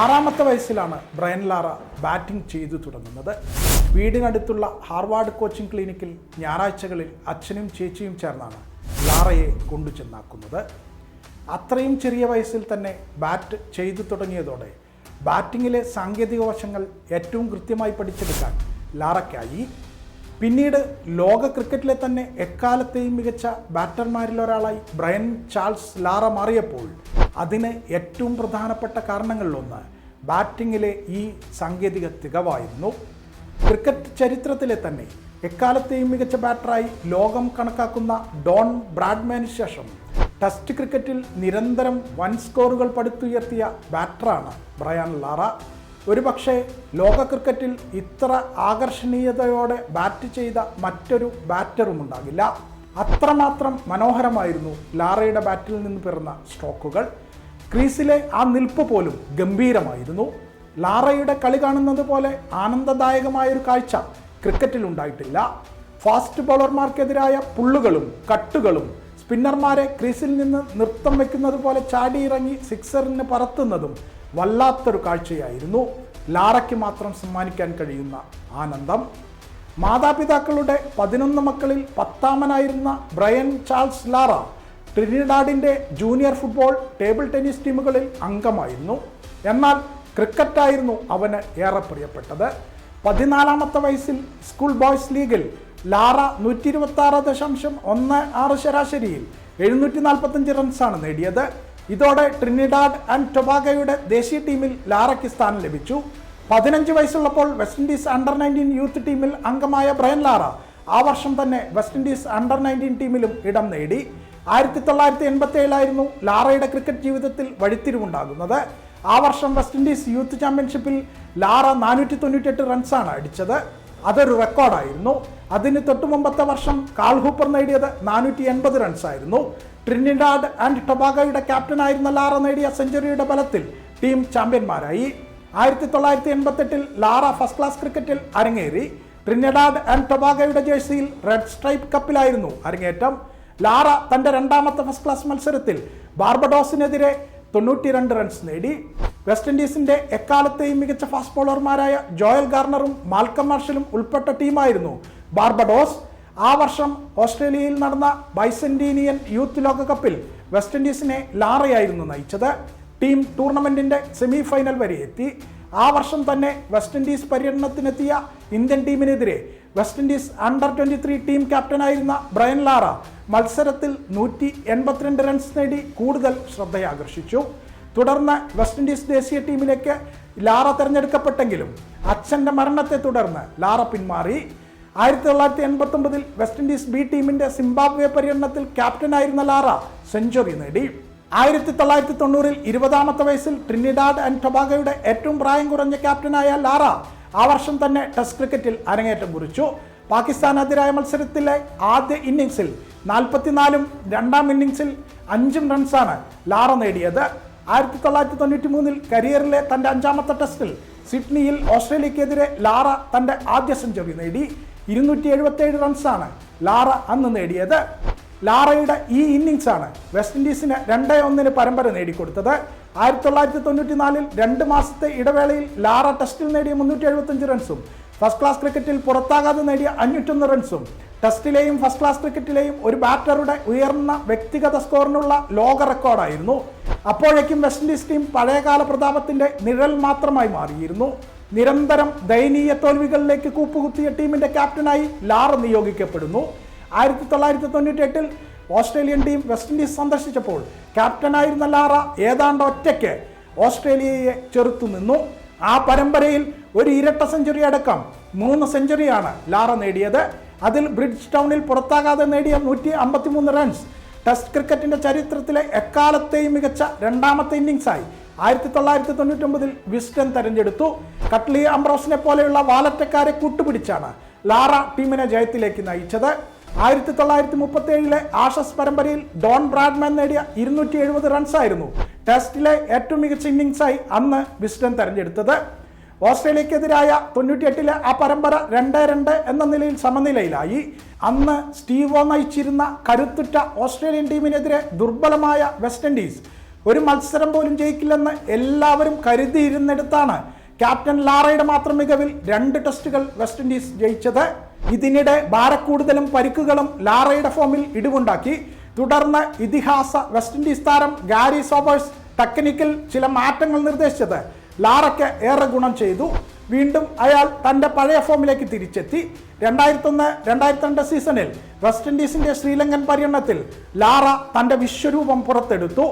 ആറാമത്തെ വയസ്സിലാണ് Brian Lara batting ചെയ്തു തുടങ്ങുന്നത്. വീടിനടുത്തുള്ള ഹാർവാർഡ് കോച്ചിംഗ് ക്ലിനിക്കിൽ ഞായറാഴ്ചകളിൽ അച്ഛനും ചേച്ചിയും ചേർന്നാണ് ലാറയെ കൊണ്ടു ചെന്നാക്കുന്നത്. അത്രയും ചെറിയ വയസ്സിൽ തന്നെ ബാറ്റ് ചെയ്തു തുടങ്ങിയതോടെ ബാറ്റിങ്ങിലെ സാങ്കേതിക വശങ്ങൾ ഏറ്റവും കൃത്യമായി പഠിച്ചെടുക്കാൻ ലാറയ്ക്കായി. പിന്നീട് ലോക ക്രിക്കറ്റിലെ തന്നെ എക്കാലത്തെയും മികച്ച ബാറ്റർമാരിൽ ഒരാളായി ബ്രയൻ ചാൾസ് ലാറ മാറിയപ്പോൾ അതിന് ഏറ്റവും പ്രധാനപ്പെട്ട കാരണങ്ങളിലൊന്ന് ബാറ്റിങ്ങിലെ ഈ സാങ്കേതിക തികവായിരുന്നു. ക്രിക്കറ്റ് ചരിത്രത്തിലെ തന്നെ എക്കാലത്തെയും മികച്ച ബാറ്ററായി ലോകം കണക്കാക്കുന്ന ഡോൺ ബ്രാഡ്മാന് ശേഷം ടെസ്റ്റ് ക്രിക്കറ്റിൽ നിരന്തരം വൻ സ്കോറുകൾ പടുത്തുയർത്തിയ ബാറ്ററാണ് ബ്രയാൻ ലാറ. ഒരുപക്ഷെ ലോക ക്രിക്കറ്റിൽ ഇത്ര ആകർഷണീയതയോടെ ബാറ്റ് ചെയ്ത മറ്റൊരു ബാറ്ററും ഉണ്ടാകില്ല. അത്രമാത്രം മനോഹരമായിരുന്നു ലാറയുടെ ബാറ്റിൽ നിന്ന് പിറന്ന സ്ട്രോക്കുകൾ. ക്രീസിലെ ആ നിൽപ്പ് പോലും ഗംഭീരമായിരുന്നു. ലാറയുടെ കളി കാണുന്നത് പോലെ ആനന്ദദായകമായൊരു കാഴ്ച ക്രിക്കറ്റിൽ ഉണ്ടായിട്ടില്ല. ഫാസ്റ്റ് ബോളർമാർക്കെതിരായ പുള്ളുകളും കട്ടുകളും സ്പിന്നർമാരെ ക്രീസിൽ നിന്ന് നൃത്തം വെക്കുന്നത് പോലെ ചാടിയിറങ്ങി സിക്സറിന് പറത്തുന്നതും വല്ലാത്തൊരു കാഴ്ചയായിരുന്നു. ലാറയ്ക്ക് മാത്രം സമ്മാനിക്കാൻ കഴിയുന്ന ആനന്ദം. മാതാപിതാക്കളുടെ പതിനൊന്ന് മക്കളിൽ പത്താമനായിരുന്ന ബ്രയൻ ചാൾസ് ലാറ ട്രിനിഡാഡിന്റെ ജൂനിയർ ഫുട്ബോൾ ടേബിൾ ടെന്നീസ് ടീമുകളിൽ അംഗമായിരുന്നു. എന്നാൽ ക്രിക്കറ്റായിരുന്നു അവന് ഏറെ പ്രിയപ്പെട്ടത്. പതിനാലാമത്തെ വയസ്സിൽ സ്കൂൾ ബോയ്സ് ലീഗിൽ ലാറ നൂറ്റി ഇരുപത്തി ആറ് ദശാംശം ഒന്ന് ആറ് ശരാശരിയിൽ എഴുന്നൂറ്റി നാൽപ്പത്തഞ്ച് റൺസാണ് നേടിയത്. ഇതോടെ ട്രിനിഡാഡ് ആൻഡ് ടൊബാഗയുടെ ദേശീയ ടീമിൽ ലാറയ്ക്ക് സ്ഥാനം ലഭിച്ചു. പതിനഞ്ച് വയസ്സുള്ളപ്പോൾ West Indies under nineteen youth ടീമിൽ അംഗമായ ബ്രയൻ ലാറ ആ വർഷം തന്നെ വെസ്റ്റ് ഇൻഡീസ് അണ്ടർ നയന്റീൻ ടീമിലും ഇടം നേടി. ആയിരത്തി തൊള്ളായിരത്തി എൺപത്തി ഏഴിലായിരുന്നു ലാറയുടെ ക്രിക്കറ്റ് ജീവിതത്തിൽ വഴിത്തിരിവുണ്ടാകുന്നത്. ആ വർഷം വെസ്റ്റ് ഇൻഡീസ് യൂത്ത് ചാമ്പ്യൻഷിപ്പിൽ ലാറ നാനൂറ്റി തൊണ്ണൂറ്റെട്ട് റൺസാണ് അടിച്ചത്. അതൊരു റെക്കോർഡായിരുന്നു. അതിന് തൊട്ടു മുമ്പത്തെ വർഷം കാൾ ഹൂപ്പർ നേടിയത് നാനൂറ്റി എൺപത് റൺസായിരുന്നു. ട്രിനിഡാഡ് ആൻഡ് ടൊബാഗോയുടെ ക്യാപ്റ്റനായിരുന്ന ലാറ നേടിയ സെഞ്ചുറിയുടെ ബലത്തിൽ ടീം ചാമ്പ്യന്മാരായി. ആയിരത്തി തൊള്ളായിരത്തി എൺപത്തെട്ടിൽ ലാറ ഫസ്റ്റ് ക്ലാസ് ക്രിക്കറ്റിൽ അരങ്ങേറി. ട്രിനിഡാഡ് ആൻഡ് ടൊബാഗോയുടെ ജേഴ്സിയിൽ റെഡ് സ്ട്രൈപ്പ് കപ്പിലായിരുന്നു അരങ്ങേറ്റം. ലാറ തന്റെ രണ്ടാമത്തെ ഫസ്റ്റ് ക്ലാസ് മത്സരത്തിൽ ബാർബഡോസിനെതിരെ തൊണ്ണൂറ്റി രണ്ട് റൺസ് നേടി. വെസ്റ്റ് ഇൻഡീസിന്റെ എക്കാലത്തെയും മികച്ച ഫാസ്റ്റ് ബോളർമാരായ ജോയൽ ഗാർണറും മാൽക്കം മാർഷലും ഉൾപ്പെട്ട ടീമായിരുന്നു ബാർബഡോസ് ആ വർഷം ഓസ്ട്രേലിയയിൽ നടന്ന ബൈസെന്റീനിയൻ യൂത്ത് ലോകകപ്പിൽ വെസ്റ്റ് ഇൻഡീസിനെ ലാറയായിരുന്നു നയിച്ചത്. ടീം ടൂർണമെന്റിന്റെ സെമി ഫൈനൽ വരെ എത്തി. ആ വർഷം തന്നെ വെസ്റ്റ് ഇൻഡീസ് പര്യടനത്തിനെത്തിയ Indian ടീമിനെതിരെ West Indies under twenty three team ക്യാപ്റ്റനായിരുന്ന Brian Lara മത്സരത്തിൽ നൂറ്റി എൺപത്തിരണ്ട് റൺസ് നേടി കൂടുതൽ ശ്രദ്ധയാകർഷിച്ചു. തുടർന്ന് വെസ്റ്റ് ഇൻഡീസ് ദേശീയ ടീമിലേക്ക് ലാറ തിരഞ്ഞെടുക്കപ്പെട്ടെങ്കിലും അച്ഛന്റെ മരണത്തെ തുടർന്ന് ലാറ പിന്മാറി. ആയിരത്തി തൊള്ളായിരത്തി എൺപത്തി ഒമ്പതിൽ വെസ്റ്റ് ഇൻഡീസ് ബി ടീമിന്റെ സിംബാബ്വെ പര്യടനത്തിൽ ക്യാപ്റ്റനായിരുന്ന ലാറ സെഞ്ചുറി നേടി. ആയിരത്തി തൊള്ളായിരത്തി തൊണ്ണൂറിൽ ഇരുപതാമത്തെ വയസ്സിൽ ട്രിനിഡാഡ് ആൻഡ് ടൊബാഗോയുടെ ഏറ്റവും പ്രായം കുറഞ്ഞ ക്യാപ്റ്റനായ ലാറ ആ വർഷം തന്നെ ടെസ്റ്റ് ക്രിക്കറ്റിൽ അരങ്ങേറ്റം കുറിച്ചു. പാകിസ്ഥാനെതിരായ മത്സരത്തിലെ ആദ്യ ഇന്നിങ്സിൽ നാൽപ്പത്തിനാലും രണ്ടാം ഇന്നിങ്സിൽ അഞ്ചും റൺസാണ് ലാറ നേടിയത്. ആയിരത്തി തൊള്ളായിരത്തി തൊണ്ണൂറ്റി മൂന്നിൽ കരിയറിലെ തന്റെ അഞ്ചാമത്തെ ടെസ്റ്റിൽ സിഡ്നിയിൽ ഓസ്ട്രേലിയക്കെതിരെ ലാറ തന്റെ ആദ്യ സെഞ്ചുറി നേടി. ഇരുന്നൂറ്റി എഴുപത്തേഴ് റൺസാണ് ലാറ അന്ന് നേടിയത്. ലാറയുടെ ഈ ഇന്നിങ്സാണ് വെസ്റ്റ് ഇൻഡീസിന് രണ്ടേ ഒന്നിന് പരമ്പര നേടിക്കൊടുത്തത്. ആയിരത്തി തൊള്ളായിരത്തി തൊണ്ണൂറ്റി നാലിൽ രണ്ട് മാസത്തെ ഇടവേളയിൽ ലാറ ടെസ്റ്റിൽ നേടിയ മുന്നൂറ്റി എഴുപത്തഞ്ച് റൺസും ഫസ്റ്റ് ക്ലാസ് ക്രിക്കറ്റിൽ പുറത്താകാതെ നേടിയ അഞ്ഞൂറ്റൊന്ന് റൺസും ടെസ്റ്റിലെയും ഫസ്റ്റ് ക്ലാസ് ക്രിക്കറ്റിലെയും ഒരു ബാറ്ററുടെ ഉയർന്ന വ്യക്തിഗത സ്കോറിനുള്ള ലോക റെക്കോർഡായിരുന്നു. അപ്പോഴേക്കും വെസ്റ്റ് ഇൻഡീസ് ടീം പഴയകാല പ്രതാപത്തിന്റെ നിഴൽ മാത്രമായി മാറിയിരുന്നു. നിരന്തരം ദയനീയ തോൽവികളിലേക്ക് കൂപ്പുകുത്തിയ ടീമിന്റെ ക്യാപ്റ്റനായി ലാറ നിയോഗിക്കപ്പെടുന്നു. ആയിരത്തി തൊള്ളായിരത്തി തൊണ്ണൂറ്റി എട്ടിൽ ഓസ്ട്രേലിയൻ ടീം വെസ്റ്റ് ഇൻഡീസ് സന്ദർശിച്ചപ്പോൾ ക്യാപ്റ്റനായിരുന്ന ലാറ ഏതാണ്ട് ഒറ്റയ്ക്ക് ഓസ്ട്രേലിയയെ ചെറുത്തു നിന്നു. ആ പരമ്പരയിൽ ഒരു ഇരട്ട സെഞ്ചുറി അടക്കം മൂന്ന് സെഞ്ചുറിയാണ് ലാറ നേടിയത്. അതിൽ ബ്രിഡ്ജ് ടൗണിൽ പുറത്താകാതെ നേടിയ നൂറ്റി അമ്പത്തിമൂന്ന് റൺസ് ടെസ്റ്റ് ക്രിക്കറ്റിന്റെ ചരിത്രത്തിലെ എക്കാലത്തെയും മികച്ച രണ്ടാമത്തെ ഇന്നിംഗ്സായി ആയിരത്തി തൊള്ളായിരത്തി തൊണ്ണൂറ്റൊമ്പതിൽ വിസ്റ്റൻ തെരഞ്ഞെടുത്തു. കട്ട്ലി അംബ്രോസിനെ പോലെയുള്ള വാലറ്റക്കാരെ കൂട്ടുപിടിച്ചാണ് ലാറ ടീമിനെ ജയത്തിലേക്ക് നയിച്ചത്. ആയിരത്തി തൊള്ളായിരത്തി മുപ്പത്തി ഏഴിലെ ആഷസ് പരമ്പരയിൽ ഡോൺ ബ്രാഡ്മാൻ നേടിയ ഇരുന്നൂറ്റി എഴുപത് റൺസായിരുന്നു. ടെസ്റ്റിലെ ഏറ്റവും മികച്ച ഇന്നിംഗ്സായി അന്ന് വിസ്റ്റൻ തെരഞ്ഞെടുത്തത്. ഓസ്ട്രേലിയക്കെതിരായ തൊണ്ണൂറ്റിയെട്ടിലെ ആ പരമ്പര രണ്ട് രണ്ട് എന്ന നിലയിൽ സമനിലയിലായി. അന്ന് സ്റ്റീവോ നയിച്ചിരുന്ന കരുത്തുറ്റ ഓസ്ട്രേലിയൻ ടീമിനെതിരെ ദുർബലമായ വെസ്റ്റ് ഇൻഡീസ് ഒരു മത്സരം പോലും ജയിക്കില്ലെന്ന് എല്ലാവരും കരുതിയിരുന്നിടത്താണ് ക്യാപ്റ്റൻ ലാറയുടെ മാത്രം മികവിൽ രണ്ട് ടെസ്റ്റുകൾ വെസ്റ്റ് ഇൻഡീസ് ജയിച്ചത്. ഇതിനിടെ ഭാരക്കൂടുതലും പരിക്കുകളും ലാറയുടെ ഫോമിൽ ഇടിവുണ്ടാക്കി. തുടർന്ന് ഇതിഹാസ വെസ്റ്റ് ഇൻഡീസ് താരം ഗാരി സോബേഴ്സ് ടെക്നിക്കിൽ ചില മാറ്റങ്ങൾ നിർദ്ദേശിച്ചത്. ലാറയ്ക്ക് ഏറെ ഗുണം ചെയ്തു. വീണ്ടും അയാൾ തന്റെ പഴയ ഫോമിലേക്ക് തിരിച്ചെത്തി. രണ്ടായിരത്തി ഒന്ന് രണ്ടായിരത്തി രണ്ട് സീസണിൽ വെസ്റ്റ് ഇൻഡീസിന്റെ ശ്രീലങ്കൻ പര്യടനത്തിൽ ലാറ തന്റെ വിശ്വരൂപം പുറത്തെടുത്തു.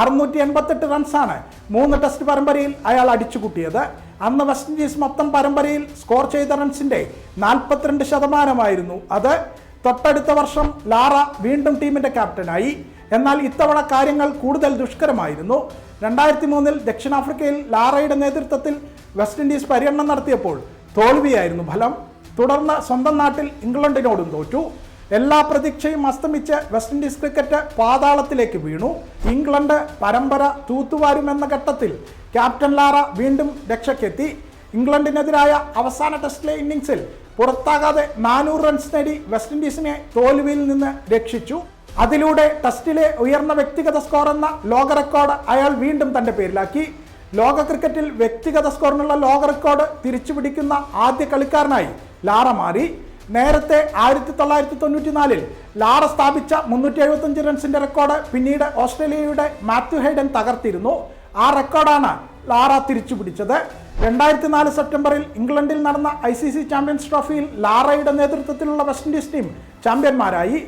അറുന്നൂറ്റി എൺപത്തെട്ട് റൺസാണ് മൂന്ന് ടെസ്റ്റ് പരമ്പരയിൽ അയാൾ അടിച്ചുകൂട്ടിയത്. അന്ന് വെസ്റ്റ് ഇൻഡീസ് മൊത്തം പരമ്പരയിൽ സ്കോർ ചെയ്ത റൺസിന്റെ നാൽപ്പത്തിരണ്ട് ശതമാനമായിരുന്നു. അത് തൊട്ടടുത്ത വർഷം ലാറ വീണ്ടും ടീമിന്റെ ക്യാപ്റ്റനായി എന്നാൽ ഇത്തവണ കാര്യങ്ങൾ കൂടുതൽ ദുഷ്കരമായിരുന്നു. രണ്ടായിരത്തി മൂന്നിൽ ദക്ഷിണാഫ്രിക്കയിൽ ലാറയുടെ നേതൃത്വത്തിൽ വെസ്റ്റ് ഇൻഡീസ് പര്യടനം നടത്തിയപ്പോൾ തോൽവിയായിരുന്നു ഫലം. തുടർന്ന് സ്വന്തം നാട്ടിൽ ഇംഗ്ലണ്ടിനോടും തോറ്റു. എല്ലാ പ്രതീക്ഷയും അസ്തമിച്ച് വെസ്റ്റ് ഇൻഡീസ് ക്രിക്കറ്റ് പാതാളത്തിലേക്ക് വീണു. ഇംഗ്ലണ്ട് പരമ്പര തൂത്തുവാരുമെന്ന ഘട്ടത്തിൽ ക്യാപ്റ്റൻ ലാറ വീണ്ടും രക്ഷയ്ക്കെത്തി. ഇംഗ്ലണ്ടിനെതിരായ അവസാന ടെസ്റ്റിലെ ഇന്നിംഗ്സിൽ പുറത്താകാതെ നാനൂറ് റൺസ് നേടി വെസ്റ്റ് ഇൻഡീസിനെ തോൽവിയിൽ നിന്ന് രക്ഷിച്ചു. അതിലൂടെ ടെസ്റ്റിലെ ഉയർന്ന വ്യക്തിഗത സ്കോർ എന്ന ലോക റെക്കോർഡ് അയാൾ വീണ്ടും തന്റെ പേരിലാക്കി. ലോക ക്രിക്കറ്റിൽ വ്യക്തിഗത സ്കോറിനുള്ള ലോക റെക്കോർഡ് തിരിച്ചുപിടിക്കുന്ന ആദ്യ കളിക്കാരനായി ലാറ മാറി. നേരത്തെ ആയിരത്തി തൊള്ളായിരത്തി തൊണ്ണൂറ്റിനാലിൽ ലാറ സ്ഥാപിച്ച മുന്നൂറ്റി എഴുപത്തഞ്ച് റൺസിന്റെ റെക്കോർഡ് പിന്നീട് ഓസ്ട്രേലിയയുടെ മാത്യു ഹൈഡൻ തകർത്തിരുന്നു. ആ റെക്കോർഡാണ് ലാറ തിരിച്ചു പിടിച്ചത്. രണ്ടായിരത്തി നാല് സെപ്റ്റംബറിൽ ഇംഗ്ലണ്ടിൽ നടന്ന ഐ സി സി ചാമ്പ്യൻസ് ട്രോഫിയിൽ ലാറയുടെ നേതൃത്വത്തിലുള്ള വെസ്റ്റ് ഇൻഡീസ് ടീം ചാമ്പ്യന്മാരായി.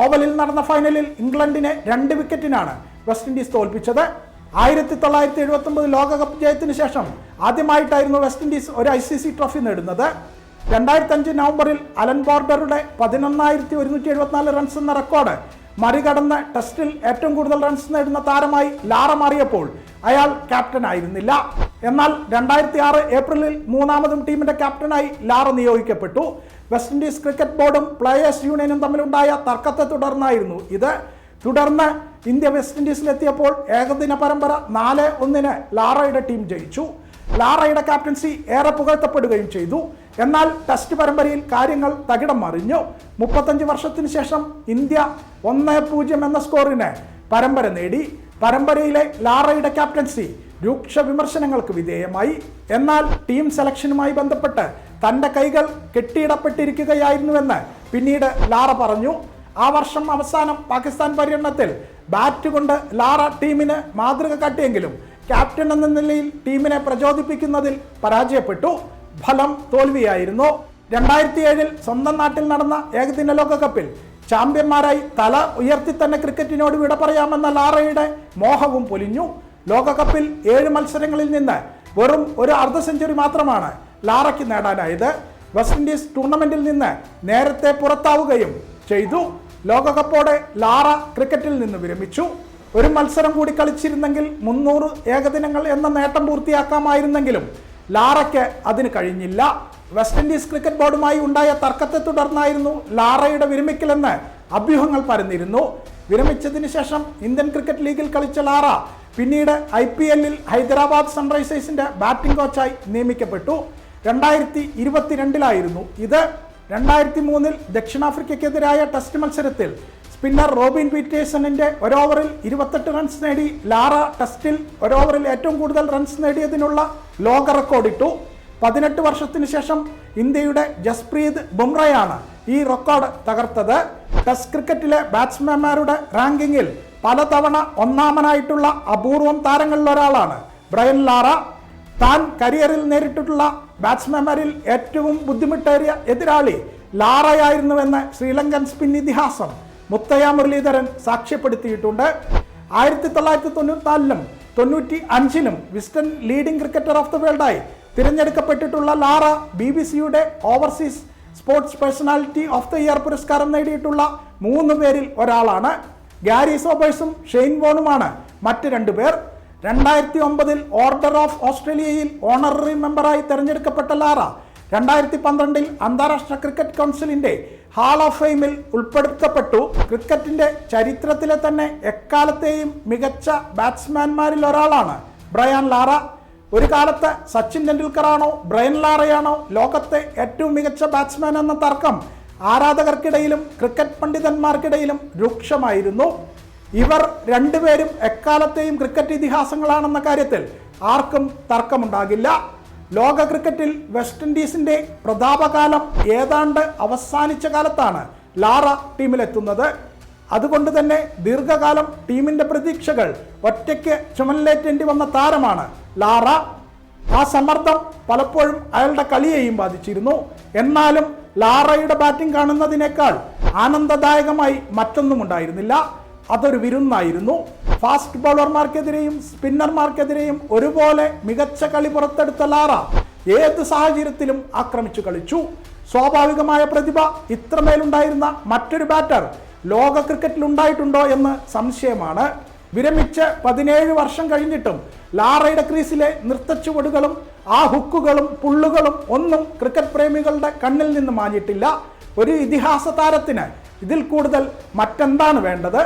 ഓവലിൽ നടന്ന ഫൈനലിൽ ഇംഗ്ലണ്ടിനെ രണ്ട് വിക്കറ്റിനാണ് വെസ്റ്റ് ഇൻഡീസ് തോൽപ്പിച്ചത്. ആയിരത്തി തൊള്ളായിരത്തി എഴുപത്തി ഒമ്പത് ലോകകപ്പ് ജയത്തിന് ശേഷം ആദ്യമായിട്ടായിരുന്നു വെസ്റ്റ് ഇൻഡീസ് ഒരു ഐ സി സി ട്രോഫി നേടുന്നത്. രണ്ടായിരത്തി അഞ്ച് നവംബറിൽ അലൻ ബോർഡറുടെ പതിനൊന്നായിരത്തി ഒരുന്നൂറ്റി എഴുപത്തിനാല് റൺസ് എന്ന റെക്കോർഡ് മറികടന്ന് ടെസ്റ്റിൽ ഏറ്റവും കൂടുതൽ റൺസ് നേടുന്ന താരമായി ലാറ മാറിയപ്പോൾ അയാൾ ക്യാപ്റ്റൻ ആയിരുന്നില്ല. എന്നാൽ രണ്ടായിരത്തി ആറ് ഏപ്രിലിൽ മൂന്നാമതും ടീമിന്റെ ക്യാപ്റ്റനായി ലാറ നിയോഗിക്കപ്പെട്ടു. വെസ്റ്റ് ഇൻഡീസ് ക്രിക്കറ്റ് ബോർഡും പ്ലേയേഴ്സ് യൂണിയനും തമ്മിലുണ്ടായ തർക്കത്തെ തുടർന്നായിരുന്നു ഇത്. തുടർന്ന് ഇന്ത്യ വെസ്റ്റ് ഇൻഡീസിലെത്തിയപ്പോൾ ഏകദിന പരമ്പര നാല് ഒന്നിന് ലാറയുടെ ടീം ജയിച്ചു. ലാറയുടെ ക്യാപ്റ്റൻസി ഏറെ പുകഴ്ത്തപ്പെടുകയും ചെയ്തു. എന്നാൽ ടെസ്റ്റ് പരമ്പരയിൽ കാര്യങ്ങൾ തകിടം മറിഞ്ഞു. മുപ്പത്തഞ്ച് വർഷത്തിന് ശേഷം ഇന്ത്യ ഒന്ന് പൂജ്യം എന്ന സ്കോറിന് പരമ്പര നേടി. പരമ്പരയിലെ ലാറയുടെ ക്യാപ്റ്റൻസി രൂക്ഷ വിമർശനങ്ങൾക്ക് വിധേയമായി. എന്നാൽ ടീം സെലക്ഷനുമായി ബന്ധപ്പെട്ട് തന്റെ കൈകൾ കെട്ടിയിടപ്പെട്ടിരിക്കുകയായിരുന്നുവെന്ന് പിന്നീട് ലാറ പറഞ്ഞു. ആ വർഷം അവസാനം പാകിസ്ഥാൻ പര്യടനത്തിൽ ബാറ്റ് കൊണ്ട് ലാറ ടീമിന് മാതൃക കാട്ടിയെങ്കിലും ക്യാപ്റ്റൻ എന്ന നിലയിൽ ടീമിനെ പ്രചോദിപ്പിക്കുന്നതിൽ പരാജയപ്പെട്ടു. ഫലം തോൽവിയായിരുന്നു. രണ്ടായിരത്തി ഏഴിൽ സ്വന്തം നാട്ടിൽ നടന്ന ഏകദിന ലോകകപ്പിൽ ചാമ്പ്യന്മാരായി തല ഉയർത്തി തന്നെ ക്രിക്കറ്റിനോട് വിട പറയാമെന്ന ലാറയുടെ മോഹവും പൊലിഞ്ഞു. ലോകകപ്പിൽ ഏഴ് മത്സരങ്ങളിൽ നിന്ന് വെറും ഒരു അർദ്ധ സെഞ്ചുറി മാത്രമാണ് ലാറയ്ക്ക് നേടാനായത്. വെസ്റ്റ് ഇൻഡീസ് ടൂർണമെന്റിൽ നിന്ന് നേരത്തെ പുറത്താവുകയും ചെയ്തു. ലോകകപ്പോടെ ലാറ ക്രിക്കറ്റിൽ നിന്ന് വിരമിച്ചു. ഒരു മത്സരം കൂടി കളിച്ചിരുന്നെങ്കിൽ മുന്നൂറ് ഏകദിനങ്ങൾ എന്ന നേട്ടം പൂർത്തിയാക്കാമായിരുന്നെങ്കിലും ലാറയ്ക്ക് അതിന് കഴിഞ്ഞില്ല. വെസ്റ്റ് ഇൻഡീസ് ക്രിക്കറ്റ് ബോർഡുമായി ഉണ്ടായ തർക്കത്തെ തുടർന്നായിരുന്നു ലാറയുടെ വിരമിക്കലെന്ന് അഭ്യൂഹങ്ങൾ പരന്നിരുന്നു. വിരമിച്ചതിന് ശേഷം ഇന്ത്യൻ ക്രിക്കറ്റ് ലീഗിൽ കളിച്ച ലാറ പിന്നീട് ഐ പി എല്ലിൽ ഹൈദരാബാദ് സൺറൈസേഴ്സിന്റെ ബാറ്റിംഗ് കോച്ചായി നിയമിക്കപ്പെട്ടു. രണ്ടായിരത്തി ഇരുപത്തിരണ്ടിലായിരുന്നു ഇത്. രണ്ടായിരത്തി മൂന്നിൽ ദക്ഷിണാഫ്രിക്കയ്ക്കെതിരായ ടെസ്റ്റ് മത്സരത്തിൽ സ്പിന്നർ റോബിൻ പീറ്റേഴ്സണിന്റെ ഒരോവറിൽ ഇരുപത്തെട്ട് റൺസ് നേടി. ലാറ ടെസ്റ്റിൽ ഒരോവറിൽ ഏറ്റവും കൂടുതൽ റൺസ് നേടിയതിനുള്ള ലോക റെക്കോർഡിട്ടു പതിനെട്ട് വർഷത്തിന് ശേഷം ഇന്ത്യയുടെ ജസ്പ്രീത് ബുംറയാണ് ഈ റെക്കോർഡ് തകർത്തത്. ടെസ്റ്റ് ക്രിക്കറ്റിലെ ബാറ്റ്സ്മാൻമാരുടെ റാങ്കിങ്ങിൽ പലതവണ ഒന്നാമനായിട്ടുള്ള അപൂർവം താരങ്ങളിൽ ഒരാളാണ് ബ്രയൻ ലാറ. താൻ കരിയറിൽ നേരിട്ടിട്ടുള്ള ബാറ്റ്സ്മാൻമാരിൽ ഏറ്റവും ബുദ്ധിമുട്ടേറിയ എതിരാളി ലാറയായിരുന്നുവെന്ന് ശ്രീലങ്കൻ സ്പിൻ ഇതിഹാസം മുത്തയ്യ മുരളീധരൻ സാക്ഷ്യപ്പെടുത്തിയിട്ടുണ്ട്. ആയിരത്തി തൊള്ളായിരത്തി തൊണ്ണൂറ്റിനാലിലും തൊണ്ണൂറ്റി അഞ്ചിലും Wisden leading cricketer of the വേൾഡായി തിരഞ്ഞെടുക്കപ്പെട്ടിട്ടുള്ള ലാറ ബി ബി സിയുടെ overseas sports personality of the year പുരസ്കാരം നേടിയിട്ടുള്ള മൂന്ന് പേരിൽ ഒരാളാണ്. ഗാരി സോബേഴ്സും ഷെയ്ൻ വോണുമാണ് മറ്റ് രണ്ടു പേർ. രണ്ടായിരത്തി ഒമ്പതിൽ ഓർഡർ ഓഫ് ഓസ്ട്രേലിയയിൽ ഓണററി മെമ്പറായി തെരഞ്ഞെടുക്കപ്പെട്ട ലാറ രണ്ടായിരത്തി പന്ത്രണ്ടിൽ അന്താരാഷ്ട്ര ക്രിക്കറ്റ് കൗൺസിലിന്റെ ഹാൾ ഓഫ് ഫെയിമിൽ ഉൾപ്പെടുത്തപ്പെട്ടു. ക്രിക്കറ്റിന്റെ ചരിത്രത്തിലെ തന്നെ എക്കാലത്തെയും മികച്ച ബാറ്റ്സ്മാൻമാരിൽ ഒരാളാണ് ബ്രയാൻ ലാറ. ഒരു കാലത്ത് സച്ചിൻ ടെണ്ടുൽക്കറാണോ ബ്രയൻ ലാറയാണോ ലോകത്തെ ഏറ്റവും മികച്ച ബാറ്റ്സ്മാൻ എന്ന തർക്കം ആരാധകർക്കിടയിലും ക്രിക്കറ്റ് പണ്ഡിതന്മാർക്കിടയിലും രൂക്ഷമായിരുന്നു. ഇവർ രണ്ടുപേരും എക്കാലത്തെയും ക്രിക്കറ്റ് ഇതിഹാസങ്ങളാണെന്ന കാര്യത്തിൽ ആർക്കും തർക്കമുണ്ടാകില്ല. ലോക ക്രിക്കറ്റിൽ വെസ്റ്റ് ഇൻഡീസിന്റെ പ്രതാപകാലം ഏതാണ്ട് അവസാനിച്ച കാലത്താണ് ലാറ ടീമിലെത്തുന്നത്. അതുകൊണ്ട് തന്നെ ദീർഘകാലം ടീമിന്റെ പ്രതീക്ഷകൾ ഒറ്റയ്ക്ക് ചുമലിലേറ്റേണ്ടി വന്ന താരമാണ് ലാറ. ആ സമ്മർദ്ദം പലപ്പോഴും അയാളുടെ കളിയെയും ബാധിച്ചിരുന്നു. എന്നാലും ലാറയുടെ ബാറ്റിംഗ് കാണുന്നതിനേക്കാൾ ആനന്ദദായകമായി മറ്റൊന്നും ഉണ്ടായിരുന്നില്ല അതൊരു വിരുന്നായിരുന്നു. ഫാസ്റ്റ് ബൗളർമാർക്കെതിരെയും സ്പിന്നർമാർക്കെതിരെയും ഒരുപോലെ മികച്ച കളി പുറത്തെടുത്ത ലാറ ഏത് സാഹചര്യത്തിലും ആക്രമിച്ചു കളിച്ചു. സ്വാഭാവികമായ പ്രതിഭ ഇത്രമേലുണ്ടായിരുന്ന മറ്റൊരു ബാറ്റർ ലോക ക്രിക്കറ്റിൽ ഉണ്ടായിട്ടുണ്ടോ എന്ന് സംശയമാണ്. വിരമിച്ച് പതിനേഴ് വർഷം കഴിഞ്ഞിട്ടും ലാറയുടെ ക്രീസിലെ നൃത്തച്ചുവടുകളും ആ ഹുക്കുകളും പുള്ളുകളും ഒന്നും ക്രിക്കറ്റ് പ്രേമികളുടെ കണ്ണിൽ നിന്ന് മാഞ്ഞിട്ടില്ല. ഒരു ഇതിഹാസ താരത്തിന് ഇതിൽ കൂടുതൽ മറ്റെന്താണ് വേണ്ടത്?